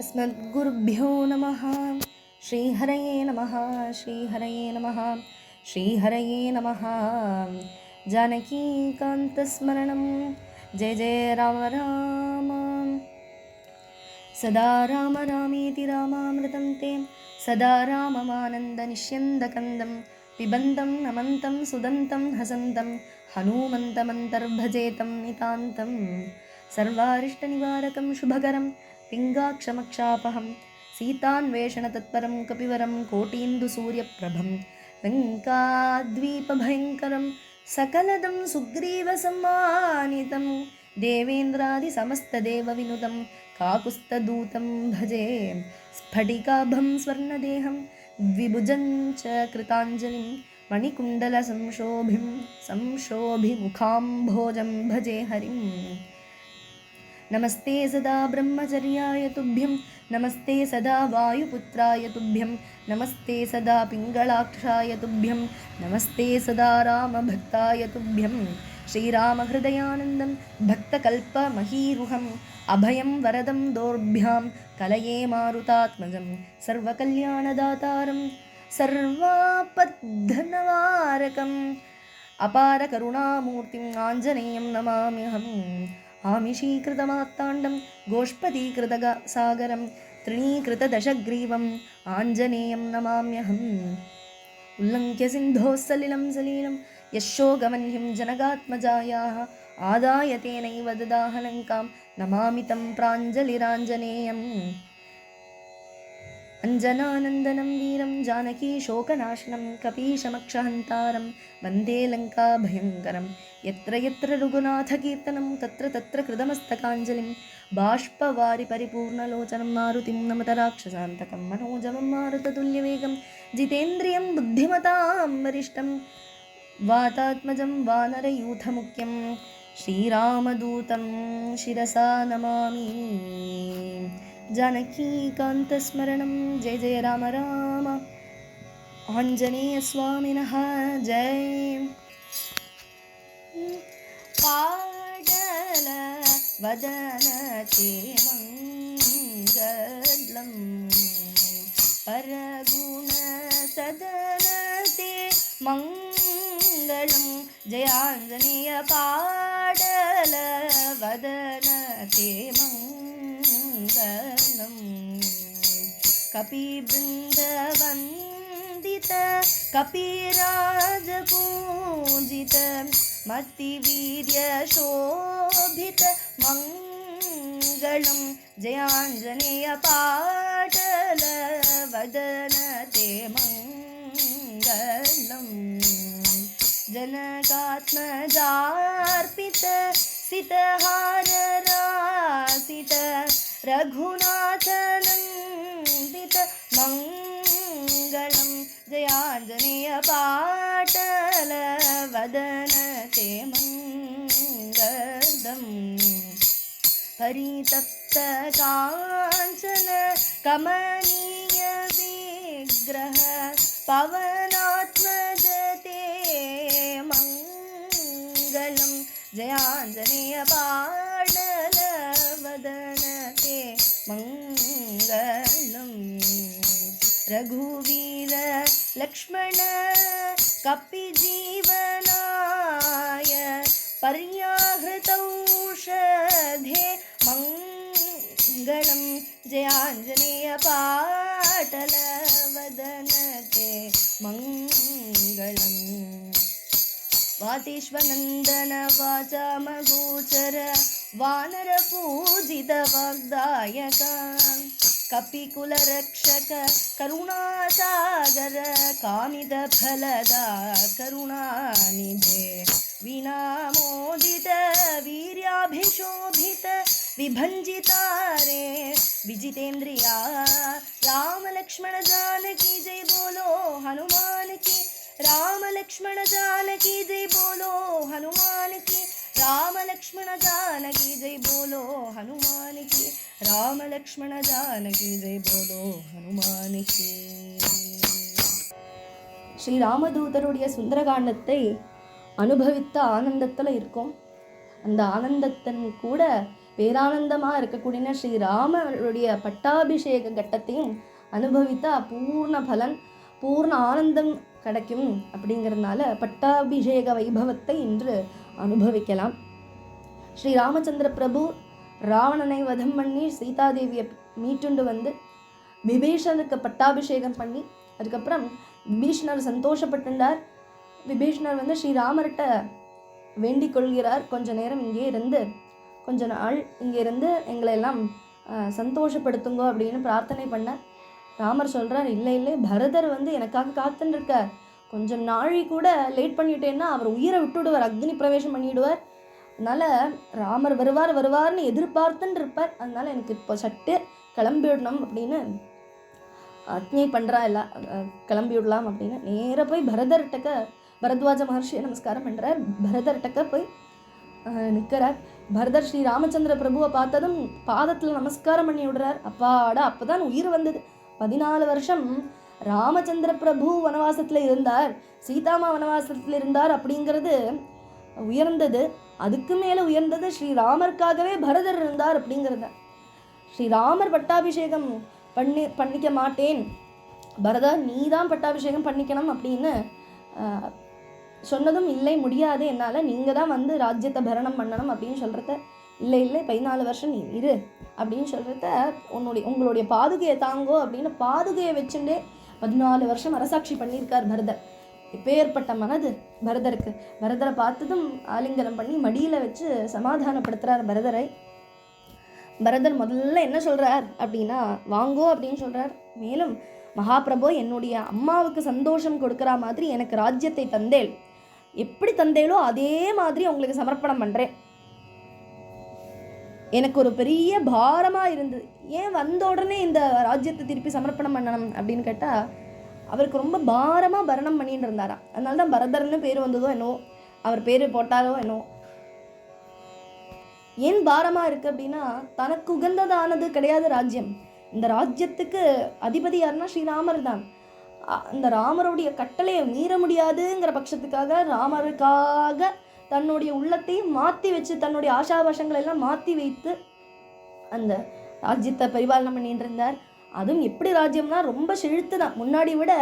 अस्मद्गुरुभ्यो नमः। श्रीहरये नमः श्रीहरये नमः श्रीहरये नमः। जानकीकान्तस्मरणं जय जय राम राम। सदा राम रामेति रामामृतं ते। सदा राममानन्दनिष्यन्दकन्दं पिबन्तं नमन्तं सुदन्तं हसन्तं हनूमन्तमन्तर्भजेतं नितान्तं सर्वारिष्टनिवारकं शुभकरं पिङ्गाक्षमक्षापहं सीतान्वेषणतत्परं कपिवरं कोटीन्दुसूर्यप्रभं लङ्काद्वीपभयङ्करं सकलदं सुग्रीवसम्मानितं देवेन्द्रादिसमस्तदेवविनुतं काकुस्तदूतं भजे स्फटिकाभं स्वर्णदेहं द्विभुजं च कृताञ्जलिं मणिकुण्डलसंशोभिं संशोभिमुखाम्भोजं भजे हरिम् नमस्ते सदा ब्रह्मचर्याय तुभ्यं नमस्ते सदा वायुपुत्राय तुभ्यं नमस्ते सदा पिङ्गलाक्षाय तुभ्यं नमस्ते सदा रामभक्ताय तुभ्यं। श्रीरामहृदयानन्दं भक्तकल्पमहीरुहम् अभयं वरदं दोर्भ्यां कलये मारुतात्मजं सर्वकल्याणदातारं सर्वापद्धनवारकम् अपारकरुणामूर्तिम् आञ्जनेयं नमाम्यहम् आमिषीकृतमात्ताण्डं गोष्पदीकृतसागरं तृणीकृतदशग्रीवम् आञ्जनेयं नमाम्यहम्। उल्लङ्घ्य सिन्धोः सलिलं सलीलं यशोगमह्यं जनगात्मजायाः आदाय तेनैव ददाह लङ्कां नमामि तं प्राञ्जलिराञ्जनेयम् अञ्जनानन्दनं वीरं जानकीशोकनाशनं कपीशमक्षहन्तारं वन्दे लङ्काभयङ्करं यत्र यत्र रघुनाथकीर्तनं तत्र तत्र कृतमस्तकाञ्जलिं बाष्पवारि परिपूर्णलोचनं मारुतिं नमत राक्षसान्तकं मनोजवं मारुततुल्यवेगं जितेन्द्रियं बुद्धिमतां वरिष्ठं वातात्मजं वानरयूथमुख्यं श्रीरामदूतं शिरसा नमामि जानकीकान्तस्मरणं जय जय राम राम आञ्जनेयस्वामिनः जय पाडल वदनते मङ्गलम् परगुणसदनते मङ्गलं जयाञ्जनेय पाडल वदनते मङ्गलम् कपिबृन्दवन्दित कपिराजपूजित मतिवीर्यशोभित मङ्गलं जयाञ्जनेय पाटल वदन ते मङ्गलम् जनकात्मजार्पित सितहाररासित रघुनाथनन्दितमङ्गलं जयाञ्जनेयपाटलवदन ते रघुनाथनमङ्गलं जयाञ्जनीयपाटलवदनते मङ्गलनकमनीयशीग्रह पवनात्मजते मङ्गलं जयाञ्जनेयपा रघुवीर लक्ष्मण कपिजीवनाय पर्याहृतौषधे मङ्गलं जयाञ्जनेयपाटलवदनते मङ्गलम् वातिष्वनन्दनवाचामगोचर वानरपूजितवाग्दायका कपिकुलरक्षक, करुणासागर कामितफलदा करुणानिधे, विनामोदित, वीर्याभिशोभित, विभञ्जितारे राम लक्ष्मण जानकी, जय बोलो हनुमान की राम लक्ष्मण जानकी जय लक्ष्मण जानकी जय बोलो हनुमान की राम लक्ष्मण जानकी जय बोलो हनुमान की ஸ்ரீ ராமதூதருடைய சுந்தரகாண்டத்தை அனுபவித்த ஆனந்தத்தில் இருக்கோம் அந்த ஆனந்தத்தின் கூட பேரானந்தமாக இருக்கக்கூடிய ஸ்ரீராமருடைய பட்டாபிஷேக கட்டத்தையும் அனுபவித்தா பூர்ண பலன் பூர்ண ஆனந்தம் கிடைக்கும் அப்படிங்கிறதுனால பட்டாபிஷேக வைபவத்தை இன்று அனுபவிக்கலாம் ஸ்ரீ ராமச்சந்திர பிரபு ராவணனை வதம் பண்ணி சீதாதேவியை மீட்டுண்டு வந்து விபீஷனுக்கு பட்டாபிஷேகம் பண்ணி அதுக்கப்புறம் விபீஷணர் சந்தோஷப்பட்டுண்டார். விபீஷணர் வந்து ஸ்ரீராமர்கிட்ட வேண்டிக் கொள்கிறார். கொஞ்ச நேரம் இங்கே இருந்து கொஞ்ச நாள் இங்கே இருந்து எங்களை எல்லாம் சந்தோஷப்படுத்துங்கோ அப்படின்னு பிரார்த்தனை பண்ண ராமர் சொல்கிறார் இல்லை இல்லை பரதர் வந்து எனக்காக காத்துன்னு இருக்க கொஞ்சம் நாழி கூட லேட் பண்ணிட்டேன்னா அவர் உயிரை விட்டுடுவார். அக்னி பிரவேசம் பண்ணிவிடுவார் அதனால் ராமர் வருவார் வருவார்னு எதிர்பார்த்துன்னு இருப்பார். அதனால் எனக்கு இப்போ சட்டு கிளம்பி விடணும் அப்படின்னு அக்னி பண்ணுறா எல்லாம் கிளம்பி விடலாம் அப்படின்னு நேராக போய் பரதர்கிட்டக்க பரத்வாஜ மகர்ஷியை நமஸ்காரம் பண்ணுறார் பரதர்கிட்டக்க போய் நிற்கிறார் பரதர் ஸ்ரீ ராமச்சந்திர பிரபுவை பார்த்ததும் பாதத்தில் நமஸ்காரம் பண்ணி விடுறார். அப்பாடா அப்பதான் உயிர் வந்தது. பதினாலு வருஷம் ராமச்சந்திர பிரபு வனவாசத்தில் இருந்தார். சீதாமா வனவாசத்தில் இருந்தார் அப்படிங்கிறது உயர்ந்தது. அதுக்கு மேலே உயர்ந்தது ஸ்ரீராமருக்காகவே பரதர் இருந்தார் அப்படிங்கிறத. ஸ்ரீராமர் பட்டாபிஷேகம் பண்ணி பண்ணிக்க மாட்டேன். பரதா நீ தான் பட்டாபிஷேகம் பண்ணிக்கணும் அப்படின்னு சொன்னதும் இல்லை முடியாது. என்னால் நீங்கள் தான் வந்து ராஜ்யத்தை பரணம் பண்ணணும் அப்படின்னு சொல்கிறத இல்லை இல்லை பதினாலு வருஷம் நீ இரு அப்படின்னு சொல்கிறத உன்னுடைய உங்களுடைய பாதுகையை தாங்கோ அப்படின்னு பாதுகையை வச்சுட்டே பதினாலு வருஷம் அரசாட்சி பண்ணியிருக்கார் பரதர். இப்பேற்பட்ட மனது பரதருக்கு. பரதரை பார்த்ததும் ஆலிங்கனம் பண்ணி மடியில் வச்சு சமாதானப்படுத்துகிறார் பரதரை. பரதர் முதல்ல என்ன சொல்றார் அப்படின்னா வாங்கோ அப்படின்னு சொல்றார். மேலும் மகாபிரபு என்னுடைய அம்மாவுக்கு சந்தோஷம் கொடுக்குற மாதிரி எனக்கு ராஜ்யத்தை தந்தேள். எப்படி தந்தேளோ அதே மாதிரி உங்களுக்கு சமர்ப்பணம் பண்றேன். எனக்கு ஒரு பெரிய பாரமா இருந்தது. ஏன் வந்த உடனே இந்த ராஜ்யத்தை திருப்பி சமர்ப்பணம் பண்ணணும் அப்படின்னு கேட்டா அவருக்கு ரொம்ப பாரமாக பரணம் பண்ணிட்டு இருந்தாராம் அதனால தான் பரதர்னு பேர் வந்ததோ என்னோ அவர் பேர் போட்டாரோ என்னோ ஏன் பாரமாக இருக்கு அப்படின்னா தனக்கு உகந்ததானது கிடையாது ராஜ்யம். இந்த ராஜ்யத்துக்கு அதிபதி யாருன்னா ஸ்ரீராமர் தான். இந்த அந்த ராமருடைய கட்டளையை மீற முடியாதுங்கிற பட்சத்துக்காக ராமருக்காக தன்னுடைய உள்ளத்தையும் மாற்றி வச்சு தன்னுடைய ஆசாபாசங்களை எல்லாம் மாற்றி வைத்து அந்த ராஜ்யத்தை பரிபாலனை பண்ணிட்டு இருந்தார் அதுவும் எப்படி ராஜ்யம்னா ரொம்ப செழுத்து தான் முன்னாடி விட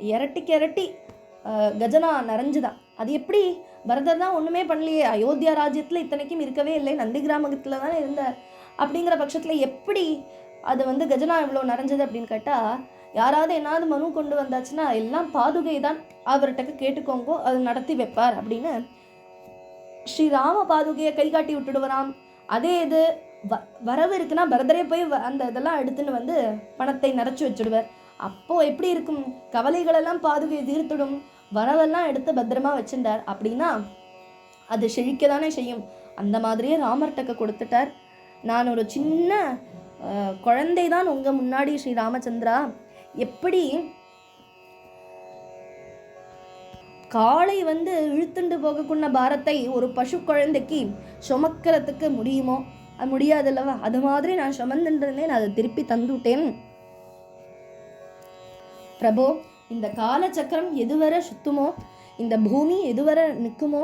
இரட்டிக்கு இரட்டி அஹ், கஜனா நிறைஞ்சுதான் அது எப்படி? பரதர் தான் ஒன்றுமே பண்ணலையே. அயோத்தியா ராஜ்யத்தில் இத்தனைக்கும் இருக்கவே இல்லை. நந்தி கிராமத்தில் தானே இருந்தார். அப்படிங்கிற பட்சத்தில் எப்படி அது வந்து கஜனா இவ்வளோ நிறைஞ்சது அப்படின்னு கேட்டால் யாராவது என்னாவது மனு கொண்டு வந்தாச்சுன்னா எல்லாம் பாதுகை தான் அவர்கிட்ட கேட்டுக்கோங்கோ அது நடத்தி வைப்பார் அப்படின்னு ஸ்ரீராம பாதுகையை கை காட்டி விட்டுடுவராம். அதே இது வ வரவு இருக்குன்னா பரதரே போய் வ- அந்த இதெல்லாம் எடுத்துன்னு வந்து பணத்தை நிறச்சி வச்சுடுவார். அப்போ எப்படி இருக்கும்? கவலைகளெல்லாம் பாதுகை தீர்த்துடும். வரவெல்லாம் எடுத்து பத்திரமா வச்சிருந்தார். அப்படின்னா அது செழிக்க தானே செய்யும். அந்த மாதிரியே ராமர்கிட்ட கொடுத்துட்டார். நான் ஒரு சின்ன குழந்தை தான் உங்க முன்னாடி ஸ்ரீ ராமச்சந்திரா. எப்படி காளை வந்து இழுத்துண்டு போகக்குள்ள பாரத்தை ஒரு பசு குழந்தைக்கு சுமக்கிறதுக்கு முடியுமோ? அது முடியாது அல்லவா அது மாதிரி நான் சுமந்துட்டு இருந்தேன் அதை திருப்பி தந்துவிட்டேன் பிரபோ இந்த காலச்சக்கரம் எதுவரை சுத்துமோ இந்த பூமி எதுவரை நிற்குமோ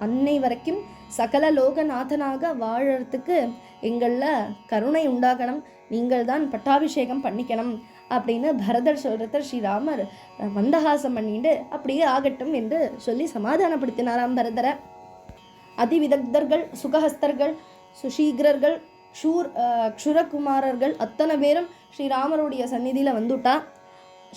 அன்னை வரைக்கும் சகல லோகநாதனாக வாழறதுக்கு எங்களில் கருணை உண்டாகணும். நீங்கள் தான் பட்டாபிஷேகம் பண்ணிக்கணும் அப்படின்னு பரதர் சொல்கிறத ஸ்ரீராமர் அஹ், மந்தஹாசம் பண்ணிட்டு அப்படியே ஆகட்டும் என்று சொல்லி சமாதானப்படுத்தினாராம் பரதரை. அதிவிதக்தர்கள் சுகஹஸ்தர்கள் சுஷீகரர்கள் ஷூர் க்ஷுரகுமாரர்கள் அத்தனை பேரும் ஸ்ரீராமருடைய சந்நிதியில் வந்துட்டா.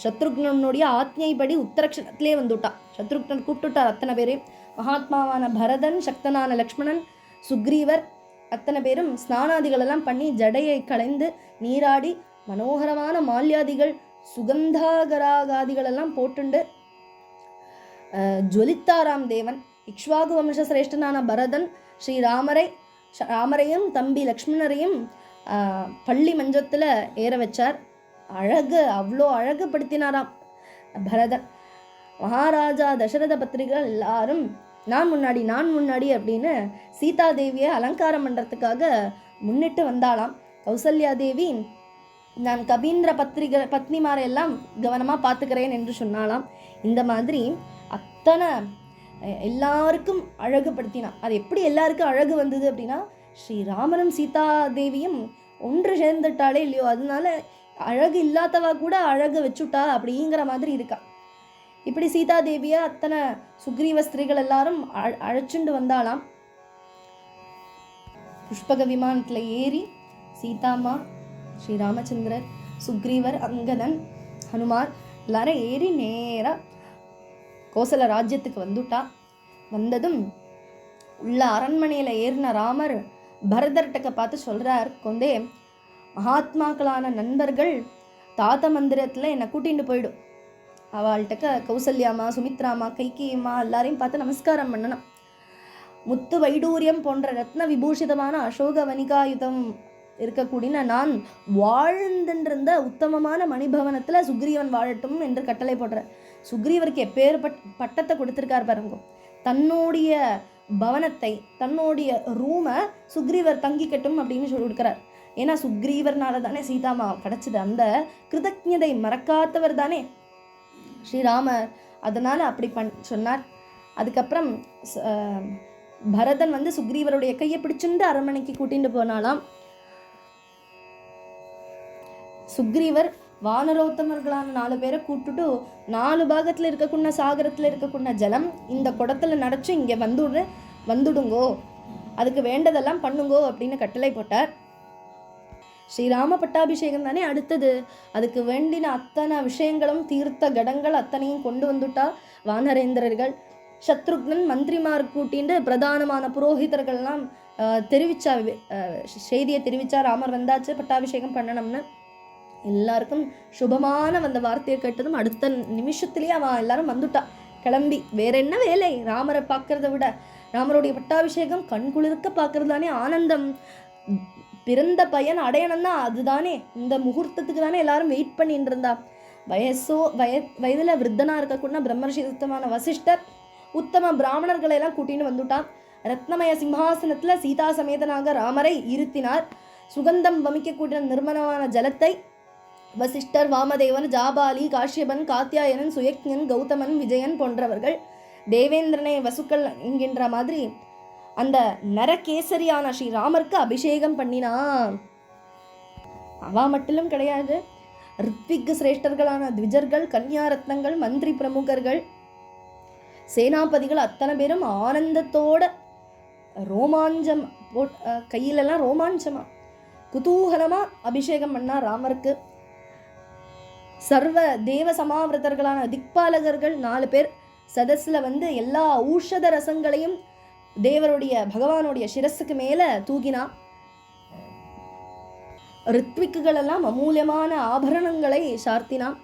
சத்ருக்னனுடைய ஆத்மைப்படி உத்தரக்ஷணத்திலே வந்துட்டா. சத்ருக்னன் கூப்பிட்டுட்டார் அத்தனை பேரையும் மகாத்மாவான பரதன் சக்தனான லக்ஷ்மணன் சுக்ரீவர் அத்தனை பேரும் ஸ்நானாதிகளெல்லாம் பண்ணி ஜடையை களைந்து நீராடி மனோகரமான மால்யாதிகள் சுகந்தாகராகாதிகளெல்லாம் போட்டுண்டு ஜொலித்தாராம் தேவன். இக்ஷ்வாகு வம்ச சிரேஷ்டனான பரதன் ஸ்ரீராமரை ராமரையும் தம்பி லக்ஷ்மணரையும் பள்ளி மஞ்சத்தில் ஏற வச்சார். அழகு அவ்வளோ அழகுபடுத்தினாராம் பரதன். மகாராஜா தசரத பத்திரிகள் எல்லாரும் நான் முன்னாடி நான் முன்னாடி அப்படின்னு சீதா தேவியை அலங்காரம் பண்ணுறதுக்காக முன்னிட்டு வந்தாளாம். கௌசல்யா தேவி நான் கபீந்திர பத்திரிகை பத்னிமாரையெல்லாம் கவனமாக பார்த்துக்கிறேன் என்று சொன்னாலாம் இந்த மாதிரி அத்தனை எல்லாருக்கும் அழகுபடுத்தினா அது எப்படி எல்லாருக்கும் அழகு வந்தது அப்படின்னா ஸ்ரீராமனும் சீதா தேவியும் ஒன்று சேர்ந்துட்டாலே இல்லையோ அதனால அழகு இல்லாதவா கூட அழகு வச்சுட்டா அப்படிங்கிற மாதிரி இருக்கா. இப்படி சீதா தேவியை அத்தனை சுக்ரீவ ஸ்திரீகள் எல்லாரும் அழ- அழைச்சுண்டு வந்தாளாம். புஷ்பக விமானத்தில் ஏறி சீதாம்மா ஸ்ரீராமச்சந்திரர் சுக்ரீவர் அங்கதன் ஹனுமார் எல்லாரும் ஏறி நேராக கோசல ராஜ்யத்துக்கு வந்துட்டா. வந்ததும் உள்ள அரண்மனையில் ஏறின ராமர் பரதர்கிட்ட பார்த்து சொல்கிறார் கொண்டே மகாத்மாக்களான நண்பர்கள் தாத்த மந்திரத்தில் என்னை கூட்டிகிட்டு போயிடும் அவள்கிட்ட கௌசல்யாமா சுமித்ராமா கைகேயம்மா எல்லாரையும் பார்த்து நமஸ்காரம் பண்ணணும். முத்து வைடூரியம் போன்ற ரத்ன விபூஷிதமான அசோக வனிகாயுதம் இருக்கக்கூடிய நான் வாழ்ந்துருந்த உத்தமமான மணிபவனத்தில் சுக்ரீவன் வாழட்டும் என்று கட்டளை போடுறேன். சுக்ரீவருக்கு எப்பேர் பட் பட்டத்தை கொடுத்துருக்கார் பாருங்க. தன்னுடைய பவனத்தை தன்னுடைய ரூமை சுக்ரீவர் தங்கிக்கட்டும் அப்படின்னு சொல்லி கொடுக்குறார். ஏன்னா சுக்ரீவர்னால தானே சீதாமா கிடச்சிது அந்த கிருதஜதை மறக்காதவர் தானே. ஸ்ரீராமர் அதனால் அப்படி பண் சொன்னார். அதுக்கப்புறம் பரதன் வந்து சுக்ரீவருடைய கையை பிடிச்சுண்டு அரண்மனைக்கு கூட்டிகிட்டு போனாலாம் சுக்ரீவர் வானரோத்தமர்களான நாலு பேரை கூட்டுட்டு நாலு பாகத்தில் இருக்கக்கூடிய சாகரத்தில் இருக்கக்கூடிய ஜலம் இந்த குடத்துல நடச்சு இங்கே வந்துடு வந்துடுங்கோ. அதுக்கு வேண்டதெல்லாம் பண்ணுங்கோ அப்படின்னு கட்டளை போட்டார். ஸ்ரீராம பட்டாபிஷேகம் தானே அடுத்தது. அதுக்கு வேண்டின அத்தனை விஷயங்களும் தீர்த்த கடங்கள் அத்தனையும் கொண்டு வந்துட்டா வானரேந்திரர்கள். சத்ருக்னன் மந்திரிமார் கூட்டிண்டு பிரதானமான புரோஹிதர்கள்லாம் தெரிவிச்சா செய்தியை தெரிவிச்சா ராமர் வந்தாச்சு பட்டாபிஷேகம் பண்ணணும்னு. எல்லாருக்கும் சுபமான வந்த வார்த்தையை கேட்டதும் அடுத்த நிமிஷத்துலேயே அவன் எல்லாரும் வந்துட்டா. கிளம்பி. வேற என்ன வேலை? ராமரை பார்க்கறத விட ராமருடைய பட்டாபிஷேகம் கண் குளிர்க்க பார்க்கறது தானே ஆனந்தம். பிறந்த பையன் தான் அதுதானே. இந்த முகூர்த்தத்துக்கு தானே எல்லாரும் வெயிட் பண்ணிட்டு இருந்தா. வயசோ வய வயதில் விருத்தனாக இருக்கக்கூடிய பிரம்மர்ஷி சுத்தமான வசிஷ்டர் உத்தம பிராமணர்களை எல்லாம் கூட்டின்னு வந்துட்டான். ரத்னமய சிம்ஹாசனத்தில் சீதா சமேதனாக ராமரை இருத்தினார். சுகந்தம் வமிக்கக்கூடிய நிர்மலமான ஜலத்தை வசிஷ்டர் வாமதேவன் ஜாபாலி காஷ்யபன் காத்தியாயனன் சுயக்ஞன் கௌதமன் விஜயன் போன்றவர்கள் தேவேந்திரனை வசுக்கள் என்கின்ற மாதிரி அந்த நரகேசரியான ஸ்ரீராமருக்கு அபிஷேகம் பண்ணினான் அவா மட்டிலும் கிடையாது. ரித்விக் சிரேஷ்டர்களான த்விஜர்கள் கன்யாரத்னங்கள் மந்திரி பிரமுகர்கள் சேனாபதிகள் அத்தனை பேரும் ஆனந்தத்தோட ரோமாஞ்சம் போட் கையிலெல்லாம் ரோமாஞ்சமாக குதூகலமாக அபிஷேகம் பண்ணா ராமருக்கு. சர்வ தேவ சமாவிரதர்களான திக்பாலகர்கள் நாலு பேர். சதஸில் வந்து எல்லா ஊஷத ரசங்களையும் தேவருடைய பகவானுடைய சிரஸுக்கு மேல தூகினா. ரித்விக்குகள் எல்லாம் அமூல்யமான ஆபரணங்களை சார்த்தினான்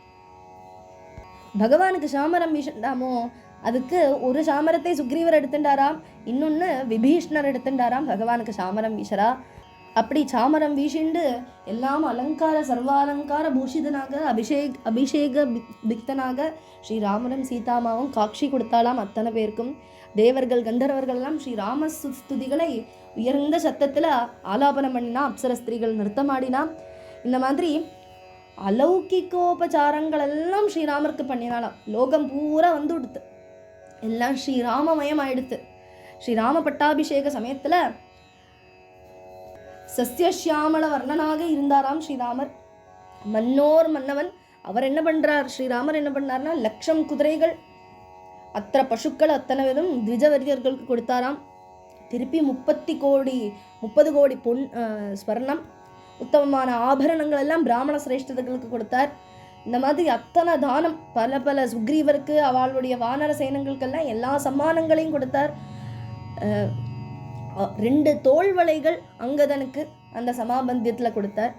பகவானுக்கு சாமரம் வீசண்டாமோ? அதுக்கு ஒரு சாமரத்தை சுக்ரீவர் எடுத்துட்டாராம் இன்னொன்று விபீஷ்ணர் எடுத்துட்டாராம் பகவானுக்கு சாமரம் வீசரா அப்படி சாமரம் வீசிண்டு எல்லாம் அலங்கார சர்வாலங்கார பூஷிதனாக அபிஷேக் அபிஷேக பி- பிக்தனாக ஸ்ரீராமரும் சீதாமாவும் காட்சி கொடுத்தாலாம் அத்தனை பேருக்கும். தேவர்கள் கந்தர்வர்கள் எல்லாம் ஸ்ரீராம சுஸ்துதிகளை உயர்ந்த சத்தத்தில் ஆலாபனம் பண்ணினா அப்சர ஸ்திரீகள் நிறுத்தமாடினா இந்த மாதிரி அலௌகிக்கோபச்சாரங்கள் எல்லாம் ஸ்ரீராமருக்கு பண்ணினாலாம் லோகம் பூரா வந்து விடுத்து எல்லாம் ஸ்ரீராமமயம் ஆயிடுத்து ஸ்ரீராம பட்டாபிஷேக சமயத்தில் சஸ்யசியாமள வர்ணனாக இருந்தாராம் ஸ்ரீராமர். மன்னோர் மன்னவன் அவர் என்ன பண்ணுறார் ஸ்ரீராமர் என்ன பண்ணார்னா லட்சம் குதிரைகள் அத்தனை பசுக்கள் அத்தனை விதம் த்விஜவரியர்களுக்கு கொடுத்தாராம். திருப்பி முப்பத்தி கோடி முப்பது கோடி பொன் ஸ்வர்ணம் உத்தமமான ஆபரணங்கள் எல்லாம் பிராமண சிரேஷ்டர்களுக்கு கொடுத்தார். இந்த மாதிரி அத்தனை தானம் பல பல சுக்ரீவருக்கு அவளுடைய வானர சேனங்களுக்கெல்லாம் எல்லா சம்மானங்களையும் கொடுத்தார். ரெண்டு தோல் வலைகள் அங்கதனுக்கு அந்த சமாபந்தியத்தில் கொடுத்தார்.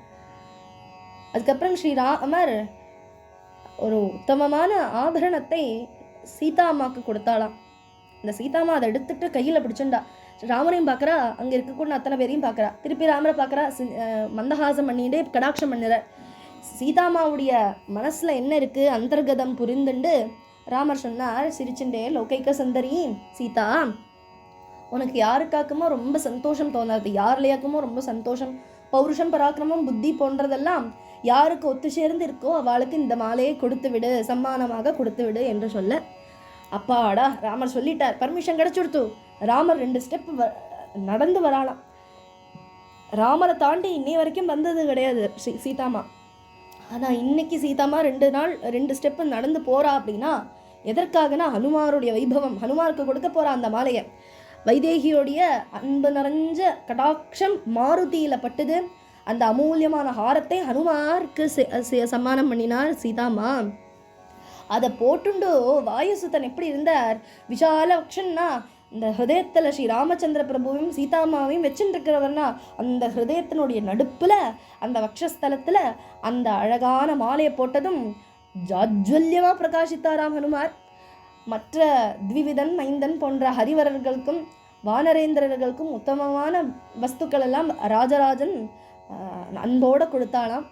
அதுக்கப்புறம் ஸ்ரீராமர் ஒரு உத்தமமான ஆபரணத்தை சீதா அம்மாவுக்கு கொடுத்தாளாம். இந்த சீதாம்மா அதை எடுத்துட்டு கையில் பிடிச்சுண்டா. ராமரையும் பார்க்குறா அங்கே இருக்கக்கூடிய அத்தனை பேரையும் பார்க்குறா. திருப்பி ராமரை பார்க்குறா மந்தஹாசம் பண்ணிட்டு கடாட்சம் பண்ணுறார். சீதாமாவுடைய மனசில் என்ன இருக்குது அந்தர்கதம் புரிந்துண்டு ராமர் சொன்னார் சிரிச்சுண்டே லோகைக்க சுந்தரி சீதா உனக்கு யாருக்காக்குமோ ரொம்ப சந்தோஷம் தோணாது யார்லையாக்குமோ ரொம்ப சந்தோஷம். பௌருஷம் பராக்கிரமம் புத்தி போன்றதெல்லாம் யாருக்கு ஒத்து சேர்ந்து இருக்கோ அவளுக்கு இந்த மாலையை கொடுத்து விடு சம்மானமாக கொடுத்து விடு என்று சொல்ல. அப்பாடா ராமர் சொல்லிட்டார். பர்மிஷன் கிடைச்சுடுத்து. ராமர் ரெண்டு ஸ்டெப் நடந்து வராளாம். ராமரை தாண்டி இன்னை வரைக்கும் வந்தது கிடையாது ஸ்ரீ சீதாமா. ஆனால் இன்னைக்கு சீதாமா ரெண்டு நாள் ரெண்டு ஸ்டெப்பு நடந்து போறா அப்படின்னா எதற்காகனா ஹனுமாருடைய வைபவம். ஹனுமாருக்கு கொடுக்க போறா அந்த மாலையை. வைதேகியோடைய அன்பு நிறைஞ்ச கடாட்சம் மாருதியில் பட்டுது. அந்த அமூல்யமான ஹாரத்தை ஹனுமாருக்கு செ- சம்மானம் பண்ணினார் சீதாமா அதை போட்டுண்டு வாயுசுத்தன் எப்படி இருந்தார்? விஷாலக்ஷன்னா இந்த ஹிருதயத்தில் ஸ்ரீ ராமச்சந்திர பிரபுவையும் சீதாமாவையும் வச்சுருக்கிறவர்னா அந்த ஹிருதயத்தினுடைய நடுப்பில் அந்த வக்ஷஸ்தலத்தில் அந்த அழகான மாலையை போட்டதும் ஜாஜ்வல்யமாக பிரகாசித்தாராம் ஹனுமார். மற்ற த்விவிதன் மைந்தன் போன்ற ஹரிவரர்களுக்கும் வானரேந்திரர்களுக்கும் உத்தமமான வஸ்துக்கள் எல்லாம் ராஜராஜன் ஆஹ், கொடுத்தாலாம்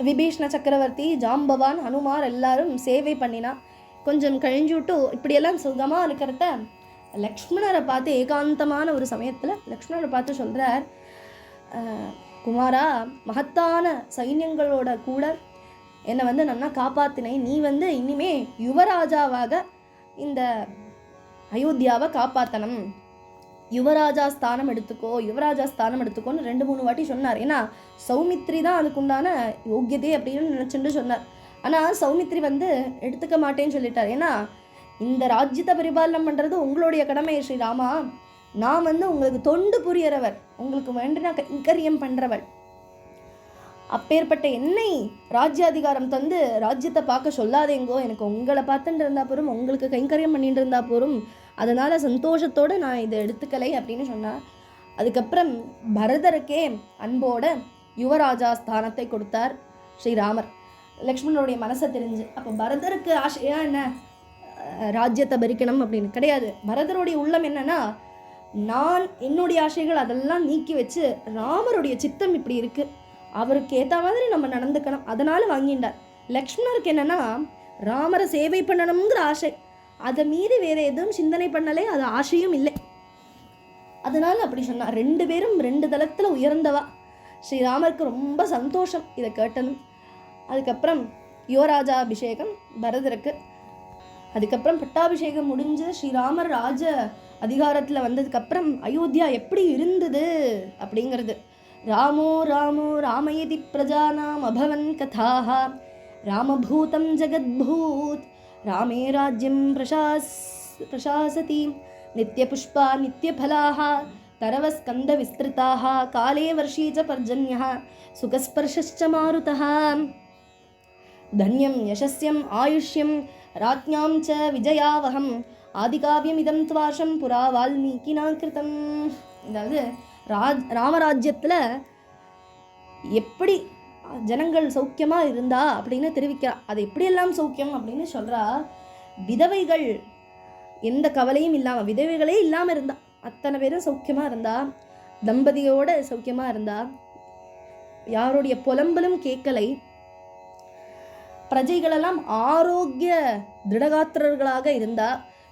விபீஷ்ண சக்கரவர்த்தி ஜாம்பவான் ஹனுமார் எல்லாரும் சேவை பண்ணினா கொஞ்சம் கழிஞ்சுட்டு இப்படியெல்லாம் சுகமாக இருக்கிறத லக்ஷ்மணரை பார்த்து ஏகாந்தமான ஒரு சமயத்தில் லக்ஷ்மணரை பார்த்து சொல்கிறார் குமாரா மகத்தான சைன்யங்களோட கூட என்னை வந்து நல்லா காப்பாத்தினேன் நீ வந்து இனிமே யுவராஜாவாக இந்த அயோத்தியாவை காப்பாற்றணும் யுவராஜா ஸ்தானம் எடுத்துக்கோ யுவராஜா ஸ்தானம் எடுத்துக்கோன்னு ரெண்டு மூணு வாட்டி சொன்னார். ஏன்னா சௌமித்ரி தான் அதுக்குண்டான யோக்கியதே அப்படின்னு நினச்சிட்டு சொன்னார். ஆனால் சௌமித்ரி வந்து எடுத்துக்க மாட்டேன்னு சொல்லிட்டார். ஏன்னா இந்த ராஜ்யத்தை பரிபாலனம் பண்ணுறது உங்களுடைய கடமை ஸ்ரீராமா நான் வந்து உங்களுக்கு தொண்டு புரியறவர் உங்களுக்கு வேண்டின கைங்கரியம் பண்ணுறவள் அப்பேற்பட்ட என்னை ராஜ்யாதிகாரம் தந்து ராஜ்யத்தை பார்க்க சொல்லாதேங்கோ. எனக்கு உங்களை பார்த்துட்டு இருந்தா போரும் உங்களுக்கு கைங்கரியம் பண்ணிட்டு இருந்தா போரும். அதனால் சந்தோஷத்தோடு நான் இதை எடுத்துக்கலை அப்படின்னு சொன்னார் அதுக்கப்புறம் பரதருக்கே அன்போட யுவராஜா ஸ்தானத்தை கொடுத்தார் ஸ்ரீராமர். லக்ஷ்மணனுடைய மனசை தெரிஞ்சு அப்போ பரதருக்கு ஆசையா என்ன? ராஜ்யத்தை பறிக்கணும் அப்படின்னு கிடையாது. பரதருடைய உள்ளம் என்னன்னா நான் என்னுடைய ஆசைகள் அதெல்லாம் நீக்கி வச்சு ராமருடைய சித்தம் இப்படி இருக்குது அவருக்கு ஏற்ற மாதிரி நம்ம நடந்துக்கணும். அதனால வாங்கிட்டார் லக்ஷ்மணருக்கு என்னன்னா ராமரை சேவை பண்ணணுங்கிற ஆசை. அதை மீறி வேற எதுவும் சிந்தனை பண்ணலே அது ஆசையும் இல்லை. அதனால அப்படி சொன்னார். ரெண்டு பேரும் ரெண்டு தளத்தில் உயர்ந்தவா. ஸ்ரீராமருக்கு ரொம்ப சந்தோஷம் இதை கேட்டதும். அதுக்கப்புறம் யுவராஜா அபிஷேகம் பரதருக்கு அதுக்கப்புறம் பட்டாபிஷேகம் முடிஞ்சு ஸ்ரீராமர் ராஜ அதிகாரத்தில் வந்ததுக்கப்புறம் அயோத்தியா எப்படி இருந்தது அப்படிங்கிறது. रामो रामो राम यदि प्रजानाम् अभवन्कथाः रामभूतं जगद्भूत्। रामे राज्यं प्रशास् प्रशासति। नित्यपुष्पा नित्यफलाः। तरवस्कन्दविस्तृताः काले वर्षी च पर्जन्यः। सुखस्पर्शश्च मारुतः। धन्यं यशस्यम् आयुष्यं राज्ञां च विजयावहम्। आदिकाव्यमिदं त्वाशं पुरा वाल्मीकिना कृतं ராஜ் ராமராஜ்யத்தில் எப்படி ஜனங்கள் சௌக்கியமாக இருந்தா அப்படின்னு தெரிவிக்கிறா. அது எப்படியெல்லாம் சௌக்கியம் அப்படின்னு சொல்கிறா விதவைகள் எந்த கவலையும் இல்லாமல் விதவைகளே இல்லாமல் இருந்தா அத்தனை பேரும் சௌக்கியமாக இருந்தா தம்பதியோட சௌக்கியமாக இருந்தா யாருடைய புலம்பலும் கேட்கலை. பிரஜைகளெல்லாம் ஆரோக்கிய திருடகாத்திரர்களாக இருந்தா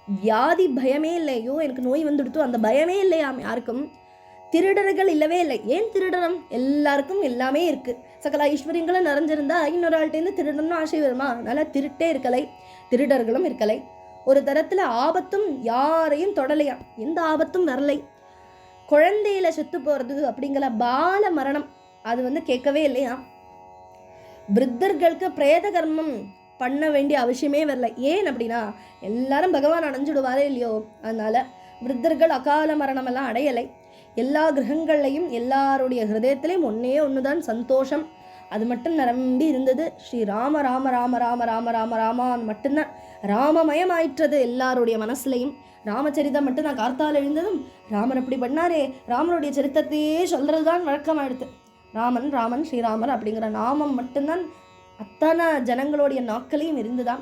வியாதி பயமே இல்லையோ எனக்கு நோய் வந்துடுத்தோ அந்த பயமே இல்லையாம் யாருக்கும். திருடர்கள் இல்லவே இல்லை. ஏன் திருடனம்? எல்லாருக்கும் எல்லாமே இருக்கு. சகல ஐஸ்வர்யங்களும் நிறைஞ்சிருந்தா இன்னொரு ஆள்கிட்டேருந்து திருடணும் ஆசை வருமா? அதனால திருட்டே இருக்கலை. திருடர்களும் இருக்கலை. ஒரு தரத்துல ஆபத்தும் யாரையும் தொடலையாம் எந்த ஆபத்தும் வரலை. குழந்தையில செத்து போறது அப்படிங்கிற பால மரணம் அது வந்து கேட்கவே இல்லையா? விருத்தர்களுக்கு பிரேத கர்மம் பண்ண வேண்டிய அவசியமே வரல. ஏன் அப்படின்னா எல்லாரும் பகவான் அடைஞ்சிடுவாரே இல்லையோ? அதனால விருத்தர்கள் அகால மரணமெல்லாம் அடையலை. எல்லா கிரகங்கள்லையும் எல்லாருடைய ஹிருதயத்திலையும் ஒன்று தான் சந்தோஷம். அது மட்டும் நிரம்பி இருந்தது. ஸ்ரீ ராம ராம ராம ராம ராம ராம ராமான்னு மட்டும்தான். ராமமயமாயிற்றது எல்லாருடைய மனசுலையும். ராமச்சரிதம் மட்டும் நான் கார்த்தால் எழுந்ததும் ராமர் அப்படி பண்ணாரே. ராமனுடைய சரித்திரத்தையே சொல்கிறது தான் வழக்கமாயிடுது ராமன் ராமன் ஸ்ரீராமர் அப்படிங்கிற நாமம் மட்டும்தான் அத்தனை ஜனங்களுடைய நாட்களையும் இருந்துதான்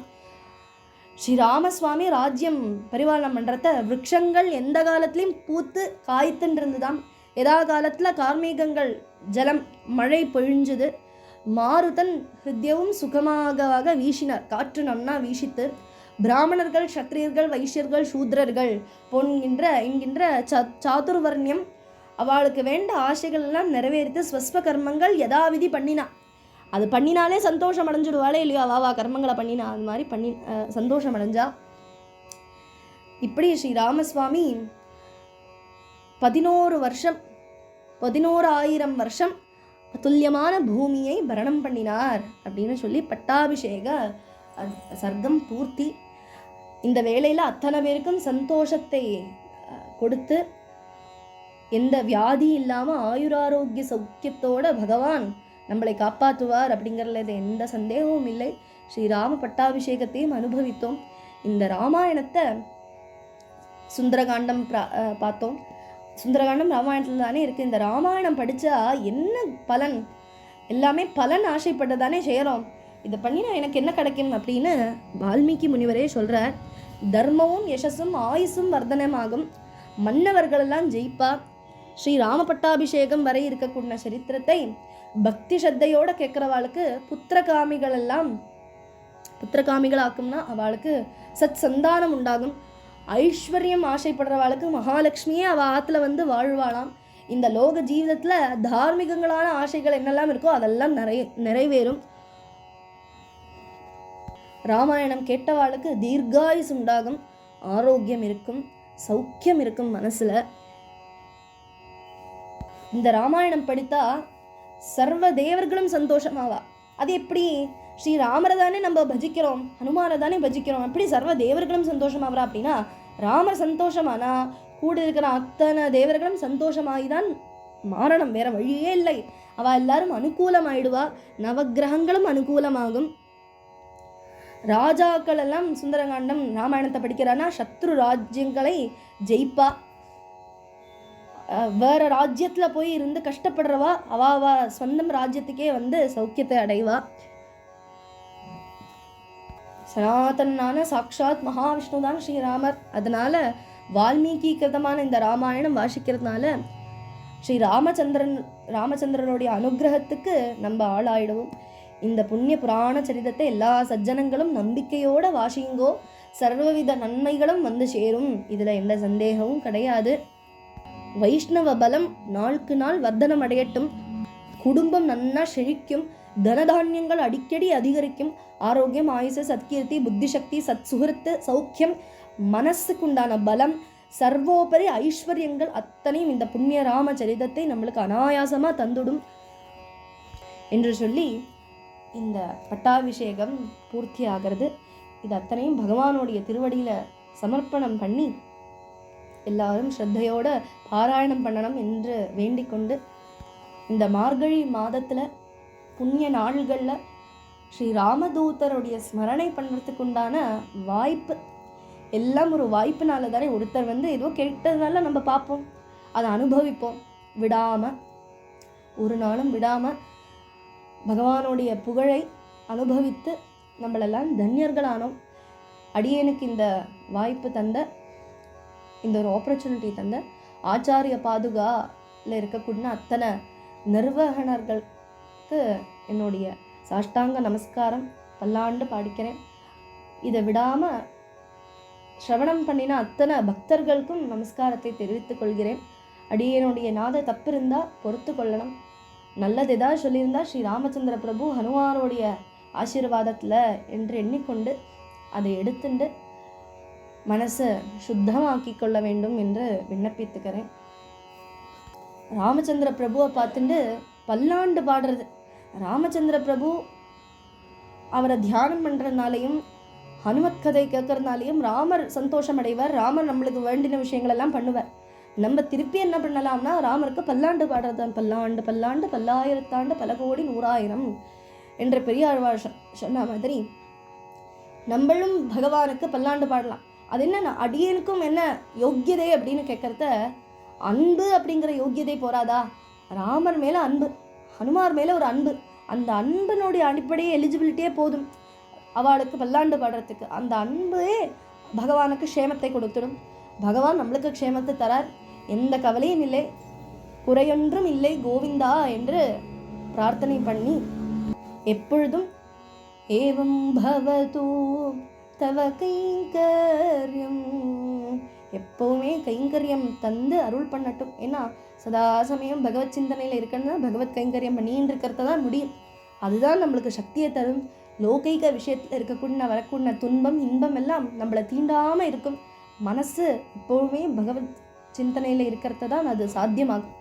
ஸ்ரீராமசுவாமி ராஜ்யம் பரிபாலனம் பண்ணுறத விரக்ஷங்கள் எந்த காலத்துலேயும் பூத்து காய்த்துன்னு தான் எதா காலத்தில் கார்மேகங்கள் ஜலம் மழை பொழிஞ்சுது. மாருதன் ஹிருத்யவும் சுகமாகவாக வீசினார். காற்று நன்னா வீசித்து பிராமணர்கள் சத்திரியர்கள் வைஷ்யர்கள் சூத்ரர்கள் போன்கின்ற என்கின்ற ச சாதுர்வர்ணியம் அவளுக்கு வேண்ட ஆசைகள் எல்லாம் நிறைவேறித்து ஸ்வஸ்வ கர்மங்கள் யதாவிதி பண்ணினா. அது பண்ணினாலே சந்தோஷம் அடைஞ்சிடுவாளே இல்லையோ? வா கர்மங்களை பண்ணினா. அது மாதிரி பண்ணி சந்தோஷம் அடைஞ்சா. இப்படி ஸ்ரீ ராமசுவாமி பதினோரு வருஷம் பதினோராயிரம் வருஷம் அதுல்யமான பூமியை பரணம் பண்ணினார் அப்படின்னு சொல்லி பட்டாபிஷேக சர்க்கம் பூர்த்தி. இந்த வேளையில் அத்தனை பேருக்கும் சந்தோஷத்தை கொடுத்து எந்த வியாதி இல்லாமல் ஆயுராரோக்கிய சௌக்கியத்தோட பகவான் நம்மளை காப்பாற்றுவார் அப்படிங்கிறதுல எந்த சந்தேகமும் இல்லை. ஸ்ரீராம பட்டாபிஷேகத்தையும் அனுபவித்தோம். இந்த ராமாயணத்தை சுந்தரகாண்டம் பார்த்தோம். சுந்தரகாண்டம் ராமாயணத்தில் தானே இருக்குது இந்த ராமாயணம் படித்தா என்ன பலன்? எல்லாமே பலன் ஆசைப்பட்டு தானே செய்கிறோம் இதை பண்ணினா எனக்கு என்ன கிடைக்கும் அப்படின்னு வால்மீகி முனிவரே சொல்கிறார் தர்மமும் யசஸும் ஆயுசும் வர்தனமாகும். மன்னவர்களெல்லாம் ஜெயிப்பா? ஸ்ரீ ராமபட்டாபிஷேகம் வரை இருக்கக்கூடிய சரித்திரத்தை பக்தி ஸ்ரத்தையோட கேட்குறவாளுக்கு புத்திரகாமிகள் எல்லாம் புத்திரகாமிகளாக்கும்னா அவளுக்கு சத் சந்தானம் உண்டாகும். ஐஸ்வர்யம் ஆசைப்படுறவாளுக்கு மகாலட்சுமியே அவள் ஆற்றுல வந்து வாழ்வாளாம். இந்த லோக ஜீவிதத்தில் தார்மீகங்களான ஆசைகள் என்னெல்லாம் இருக்கோ அதெல்லாம் நிறை நிறைவேறும். ராமாயணம் கேட்டவாளுக்கு தீர்காயுஸ் உண்டாகும். ஆரோக்கியம் இருக்கும் சௌக்கியம் இருக்கும் மனசில். இந்த ராமாயணம் படித்தா சர்வ தேவர்களும் சந்தோஷமாவா? அது எப்படி? ஸ்ரீ ராமரை தானே நம்ம பஜிக்கிறோம் ஹனுமானை தானே பஜிக்கிறோம் எப்படி சர்வ தேவர்களும் சந்தோஷமாவரா அப்படின்னா ராமர் சந்தோஷமானா கூட இருக்கிற அத்தனை தேவர்களும் சந்தோஷமாகி தான் மாறணும் வேற வழியே இல்லை. அவ எல்லாரும் அனுகூலமாயிடுவா நவக்கிரகங்களும் அனுகூலமாகும். ராஜாக்கள் எல்லாம் சுந்தரகாண்டம் ராமாயணத்தை படிக்கிறான்னா சத்ரு ராஜ்யங்களை ஜெயிப்பா. வேற ராஜ்யத்தில் போய் இருந்து கஷ்டப்படுறவா? அவா அவ சொந்தம் ராஜ்யத்துக்கே வந்து சௌக்கியத்தை அடைவா. சனாதனான சாக்ஷாத் மகாவிஷ்ணு தான் ஸ்ரீராமர். அதனால் வால்மீகி கிருதமான இந்த ராமாயணம் வாசிக்கிறதுனால ஸ்ரீ ராமச்சந்திரன் ராமச்சந்திரனுடைய அனுகிரகத்துக்கு நம்ம ஆளாயிடுவோம். இந்த புண்ணிய புராண சரிதத்தை எல்லா சஜ்ஜனங்களும் நம்பிக்கையோட வாசிங்கோ. சர்வவித நன்மைகளும் வந்து சேரும். இதில் எந்த சந்தேகமும் கிடையாது. வைஷ்ணவ பலம் நாளுக்கு நாள் வர்த்தனம் அடையட்டும் குடும்பம் நன்னா செழிக்கும். தனதானியங்கள் அடிக்கடி அதிகரிக்கும். ஆரோக்கியம் ஆயுசு சத்கீர்த்தி புத்திசக்தி சத் சுகிருத்து சௌக்கியம் மனசுக்குண்டான பலம். சர்வோபரி ஐஸ்வர்யங்கள் அத்தனையும் இந்த புண்ணிய ராம சரிதத்தை நம்மளுக்கு அனாயாசமாக தந்துடும். என்று சொல்லி இந்த பட்டாபிஷேகம் பூர்த்தி ஆகிறது இது அத்தனையும் பகவானுடைய திருவடியில் சமர்ப்பணம் பண்ணி எல்லாரும் ஸ்ரத்தையோட பாராயணம் பண்ணணும் என்று வேண்டிக்கொண்டு இந்த மார்கழி மாதத்தில் புண்ணிய நாள்களில் ஸ்ரீ ராமதூத்தருடைய ஸ்மரணை பண்ணுறதுக்கு உண்டான வாய்ப்பு. எல்லாம் ஒரு வாய்ப்புனால தானே ஒருத்தர் வந்து ஏதோ கேட்டதுனால நம்ம பார்ப்போம். அதை அனுபவிப்போம். விடாமல் ஒரு நாளும் விடாமல் பகவானுடைய புகழை அனுபவித்து நம்மளெல்லாம் தன்யர்களானோம். அடியேனுக்கு இந்த வாய்ப்பு தந்த இந்த ஒரு ஆப்பர்ச்சுனிட்டி தந்த ஆச்சாரிய பாதுகால இருக்கக்கூடிய அத்தனை நிர்வகணர்களுக்கு என்னுடைய சாஷ்டாங்க நமஸ்காரம். பல்லாண்டு பாடிக்கிறேன். இதை விடாமல் ஸ்ரவணம் பண்ணின அத்தனை பக்தர்களுக்கும் நமஸ்காரத்தை தெரிவித்துக் கொள்கிறேன். அடியனுடைய நாத தப்பு இருந்தால் பொறுத்து கொள்ளணும். நல்லது எதாவது சொல்லியிருந்தா ஸ்ரீ ராமச்சந்திர பிரபு ஹனுமானுடைய ஆசீர்வாதத்தில் என்று எண்ணிக்கொண்டு அதை எடுத்துண்டு மனசை சுத்தமாக்கி கொள்ள வேண்டும் என்று விண்ணப்பித்துக்கிறேன். ராமச்சந்திர பிரபுவை பார்த்துட்டு பல்லாண்டு பாடுறது. ராமச்சந்திர பிரபு அவரை தியானம் பண்ணுறதுனாலையும் ஹனுமத் கதை கேட்கறதுனாலையும் ராமர் சந்தோஷம் அடைவார் ராமர் நம்மளுக்கு வேண்டின விஷயங்கள் எல்லாம் பண்ணுவார். நம்ம திருப்பி என்ன பண்ணலாம்னா ராமருக்கு பல்லாண்டு பாடுறது பல்லாண்டு பல்லாண்டு பல்லாயிரத்தாண்டு பல கோடி நூறாயிரம் என்ற பெரியாழ்வார் சொன்ன மாதிரி நம்மளும் பகவானுக்கு பல்லாண்டு பாடலாம். அது என்ன அடியனுக்கும் என்ன யோக்கியதை அப்படின்னு கேட்கறத அன்பு அப்படிங்கிற யோக்கியதை போராதா ராமர் மேலே அன்பு ஹனுமார் மேலே ஒரு அன்பு. அந்த அன்பினுடைய அடிப்படையே எலிஜிபிலிட்டியே போதும். அவளுக்கு பல்லாண்டு பாடுறதுக்கு. அந்த அன்பே பகவானுக்கு க்ஷேமத்தை கொடுத்துடும். பகவான் நம்மளுக்கு க்ஷேமத்தை தரார். எந்த கவலையும் இல்லை. குறையொன்றும் இல்லை கோவிந்தா என்று பிரார்த்தனை பண்ணி எப்பொழுதும் ஏவம் பவது தவ கைங்கரியம். எப்போவுமே கைங்கரியம் தந்து அருள் பண்ணட்டும். ஏன்னா சதா சமயம் பகவத் சிந்தனையில் இருக்கணும்னா பகவத் கைங்கரியம் பண்ணின்னு இருக்கிறத தான் முடியும். அதுதான் நம்மளுக்கு சக்தியை தரும். லோகைக விஷயத்தில் இருக்கக்கூடிய வரக்கூடிய துன்பம் இன்பம் எல்லாம் நம்மளை தீண்டாமல் இருக்கும். மனசு எப்போவுமே பகவத் சிந்தனையில் இருக்கிறது தான் அது சாத்தியமாகும்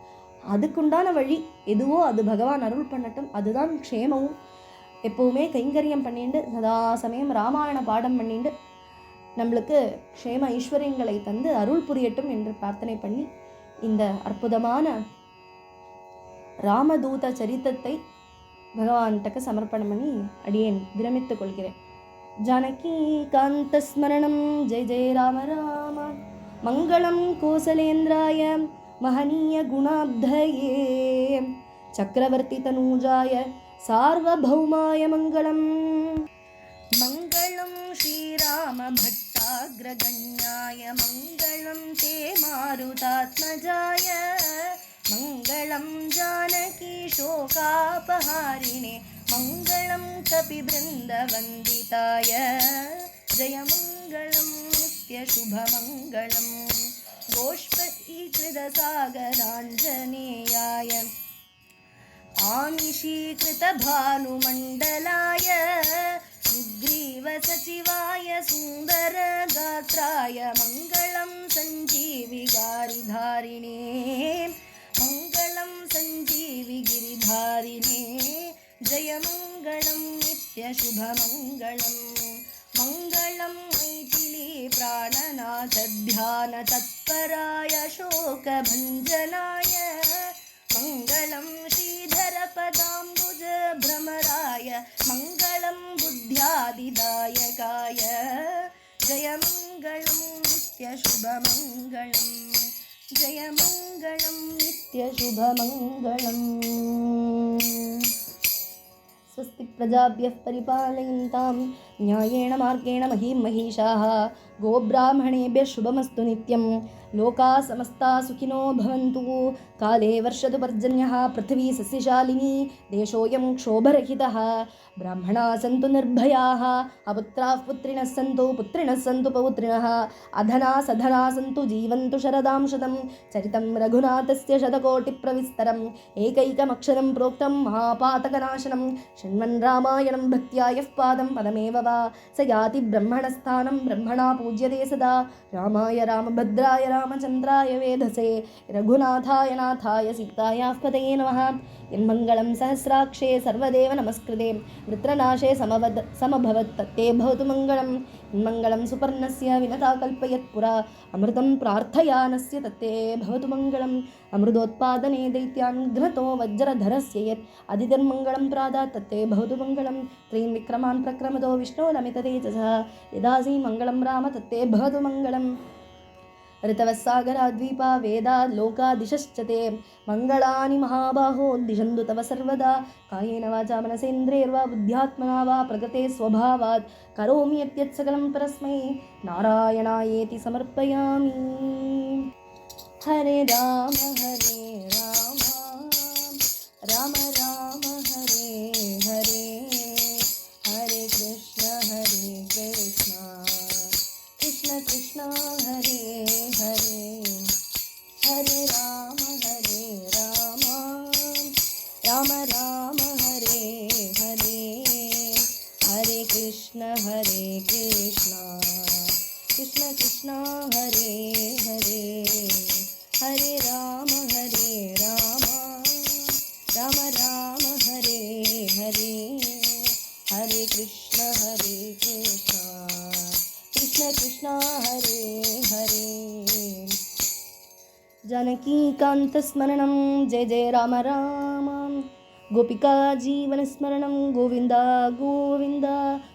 அதுக்குண்டான வழி எதுவோ அது பகவான் அருள் பண்ணட்டும். அதுதான் க்ஷேமமும். எப்போவுமே கைங்கரியம் பண்ணிட்டு சதா சமயம் ராமாயண பாடம் பண்ணிட்டு நம்மளுக்கு க்ஷேம ஐஸ்வர்யங்களை தந்து அருள் புரியட்டும் என்று பிரார்த்தனை பண்ணி இந்த அற்புதமான ராமதூத சரித்தத்தை பகவான்கிட்ட சமர்ப்பணம் பண்ணி அடியேன் விரமித்துக் கொள்கிறேன். ஜானகி காந்த ஸ்மரணம் ஜெய ஜெய ராம ராம. மங்களம் கோசலேந்திராய மகனீய குணாப்தயே. சக்கரவர்த்தி தனூஜாய सार्वभौमाय मङ्गलम् मङ्गलं श्रीरामभट्टाग्रगण्याय मङ्गलं ते मारुतात्मजाय मङ्गलं जानकीशोकापहारिणे मङ्गलं कपि बृन्दवन्दिताय। जय मङ्गलंत्यशुभमङ्गलं गोष्पीचिरसागराञ्जनेयाय आमिषीकृतभानुमण्डलाय सुग्रीवसचिवाय सुन्दरगात्राय मङ्गलं सञ्जीविगारिधारिणे मङ्गलं सञ्जीविगिरिधारिणे जयमङ्गलं नित्यशुभमङ्गलं मङ्गलं मैथिली प्राणनाथध्यानतत्पराय शोकभञ्जनाय मङ्गलं जरपदाम्बुज भ्रमराय मङ्गलं बुद्ध्यादिदायकाय जय मङ्गलं नित्यशुभमङ्गलम् जय मङ्गलं नित्यशुभमङ्गलम् स्वस्ति प्रजाभ्यः परिपालयन्ताम् न्यायेण मार्गेण महीं महिषाः गोब्राह्मणेभ्यः शुभमस्तु नित्यं लोकाः समस्ताः सुखिनो भवन्तु। काले वर्षतु पर्जन्यः पृथिवी सस्यशालिनी, देशोऽयं क्षोभरहितः। ब्राह्मणाः सन्तु निर्भयाः, अपुत्राः पुत्रिणः सन्तु पुत्रिणः सन्तु पौत्रिणः। अधना सधना सन्तु जीवन्तु शरदां शतं चरितं रघुनाथस्य शतकोटिप्रविस्तरम्। एकैकमक्षरं प्रोक्तं महापातकनाशनं शृण्वन् रामायणं भक्त्या यः पादं पदमेव वा சதா ச யாதி பிரம்மணஸ்தானம் பிரம்மணா பூஜ்யதே சதா ராமாய ராமபத்ராய ராமச்சந்திராய வேதசே ரகுநாதாய நாதாய சீதாயாஸ்பதயே நம என்மங்கலம் சஹசிராட்சே சர்வதேவ நமஸ்கிருதே வித்ரநாசே சமவத் சமபவத் தத்தே பவது மங்களம் என்மங்கலம் சுபர்ணஸ்ய வினதா கல்பயத் புரா அமிர்தம் பிரார்த்தயானஸ்ய தத்தே பவது மங்களம் அமிர்தோத்பாதனே தைத்யான் கிரதோ வஜ்ரதரஸ்ய யத் அதிதர்மங்கலம் பிராதா தத்தே பவது மங்களம் த்ரீன் விக்ரமான் பிரக்ரமதோ விஷ்ணோ நமிததேஜசா யதாசி மங்களம் ராம தத்தே பவது மங்களம் ऋतवः सागराद्वीपा वेदात् लोकादिशश्च ते मङ्गलानि महाबाहो दिशन्तु तव सर्वदा। कायेन वाचा मनसेन्द्रियर्वा बुद्ध्यात्मना वा प्रकृते स्वभावात्। करोमि यत्यत् सकलं परस्मै। नारायणायेति समर्पयामि। हरे राम हरे राम। राम कृष्ण हरे कृष्ण। कृष्ण कृष्ण हरे हरे। हरे राम हरे राम। राम राम, हरे हरे। हरे कृष्ण हरे कृष्ण। कृष्ण कृष्ण हरे हरे। जानकीकान्तस्मरणं जय जय राम राम। गोपिका जीवनस्मरणं गोविन्द गोविन्द